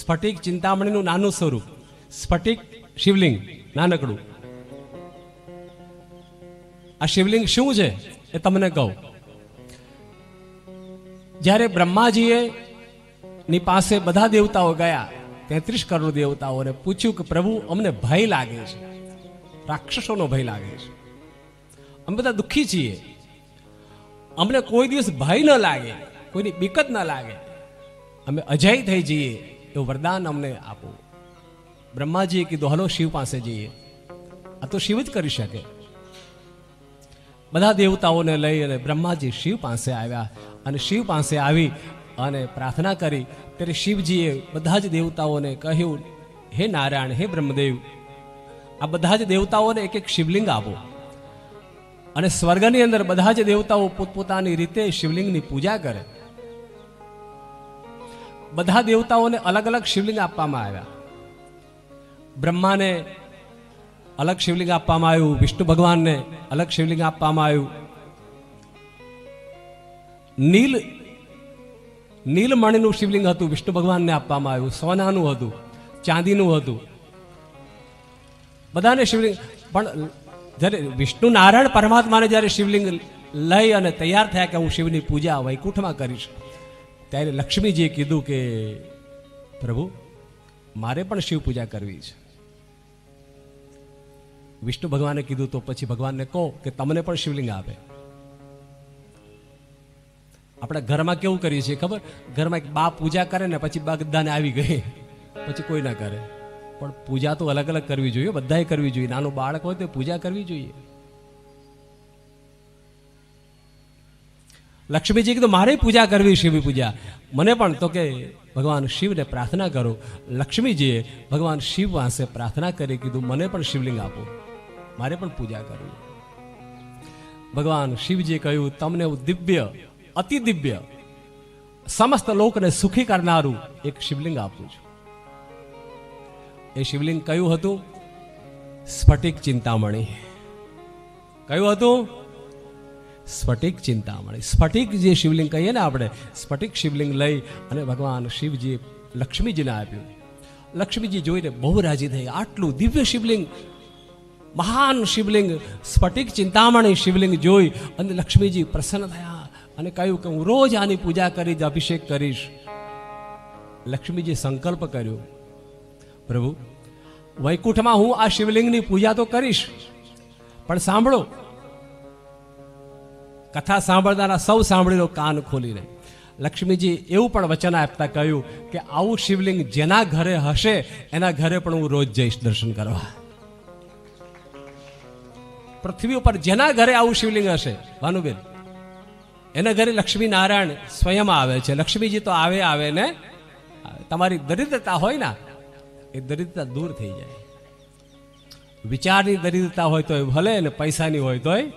સ્ફટિક ચિંતામણીનું નાનું સ્વરૂપ. સ્ફટિક શિવલિંગ, નાનકડું. આ શિવલિંગ શું છે એ તમને કહું. જ્યારે બ્રહ્માજીએ ની પાસે બધા દેવતાઓ ગયા, તેત્રીસ કરોડ દેવતાઓને પૂછ્યું કે, પ્રભુ, અમને ભય લાગે છે. રાક્ષસોનો ભય લાગે છે. અમે બધા દુઃખી છીએ. અમને કોઈ દિવસ ભય ન લાગે, કોઈની બીકત ન લાગે. અમે અજય થઈ જઈએ. એવું વરદાન અમને આપો. બ્રહ્માજીએ કીધું, હલો, શિવ પાસે જઈએ. આ તો શિવ જ કરી શકે. બધા દેવતાઓને લઈ અને બ્રહ્માજી શિવ પાસે આવ્યા અને શિવ પાસે આવી અને પ્રાર્થના કરી. ત્યારે શિવજીએ બધા જ દેવતાઓને કહ્યું, હે નારાયણ, હે બ્રહ્મદેવ, આ બધા જ દેવતાઓને એક એક શિવલિંગ આપો. અને સ્વર્ગની અંદર બધા જ દેવતાઓ પોતપોતાની રીતે શિવલિંગની પૂજા કરે. બધા દેવતાઓને અલગ અલગ શિવલિંગ આપવામાં આવ્યા. બ્રહ્માને અલગ શિવલિંગ આપવામાં આવ્યું, વિષ્ણુ ભગવાનને અલગ શિવલિંગ આપવામાં આવ્યું. નીલ, નીલમણીનું શિવલિંગ હતું, વિષ્ણુ ભગવાનને આપવામાં આવ્યું, સોનાનું હતું, ચાંદીનું હતું. બધાને શિવલિંગ, પણ જ્યારે વિષ્ણુ નારાયણ પરમાત્માને જ્યારે શિવલિંગ લઈ અને તૈયાર થયા કે હું શિવની પૂજા વૈકુંઠમાં કરીશ ત્યારે લક્ષ્મીજીએ કીધું કે, પ્રભુ, મારે પણ શિવ પૂજા કરવી છે. વિષ્ણુ ભગવાને કીધું, તો પછી ભગવાનને કહો કે તમને પણ શિવલિંગ આપે આપણે ઘરમાં કેવું કરીએ છીએ ખબર? ઘરમાં એક બા પૂજા કરે ને પછી બધાને આવી ગઈ. પછી કોઈ ના કરે. પણ પૂજા તો અલગ અલગ કરવી જોઈએ બધાએ કરવી જોઈએ. નાનું બાળક હોય તો પૂજા કરવી જોઈએ. લક્ષ્મીજી કીધું, મારે પૂજા કરવી શિવ પૂજા. મને પણ તો કે, ભગવાન શિવને પ્રાર્થના કરો. લક્ષ્મીજીએ ભગવાન શિવ પાસે પ્રાર્થના કરી કીધું, મને પણ શિવલિંગ આપો. મારે પણ પૂજા કરવી. ભગવાન શિવજીએ કહ્યું, તમને હું દિવ્ય, અતિ દિવ્ય, સમસ્ત લોકને સુખી કરનારું એક શિવલિંગ આપું છું. એ શિવલિંગ કયું હતું? સ્ફટિક ચિંતામણી. કયું હતું? સ્ફટિક ચિંતામણી સ્ફટિક જે શિવલિંગ કહીએ ને આપણે, સ્ફટિક શિવલિંગ લઈ અને ભગવાન શિવજી લક્ષ્મીજીને આપ્યું. લક્ષ્મીજી જોઈને બહુ રાજી થઈ. આટલું દિવ્ય શિવલિંગ, મહાન શિવલિંગ, સ્ફટિક ચિંતામણી શિવલિંગ જોઈ અને લક્ષ્મીજી પ્રસન્ન થયા અને કહ્યું કે હું રોજ આની પૂજા કરીશ અભિષેક કરીશ. લક્ષ્મીજી સંકલ્પ કર્યો, પ્રભુ, વૈકુંઠમાં હું આ શિવલિંગની પૂજા તો કરીશ, પણ સાંભળો કથા સાંભળનારા સૌ સાંભળી લો કાન ખોલીને. લક્ષ્મીજી એવું પણ વચન આપતા કહ્યું કે આવું શિવલિંગ જેના ઘરે હશે, એના ઘરે પણ હું રોજ જઈશ દર્શન કરવા. પૃથ્વી ઉપર જેના ઘરે આવું શિવલિંગ હશે, ભાનુબેન, એના ઘરે લક્ષ્મી નારાયણ સ્વયં આવે છે. લક્ષ્મીજી તો આવે આવે ને? તમારી દરિદ્રતા હોય ને, એ દરિદ્રતા દૂર થઈ જાય. વિચારની દરિદ્રતા હોય તોય ભલે ને પૈસાની હોય તોય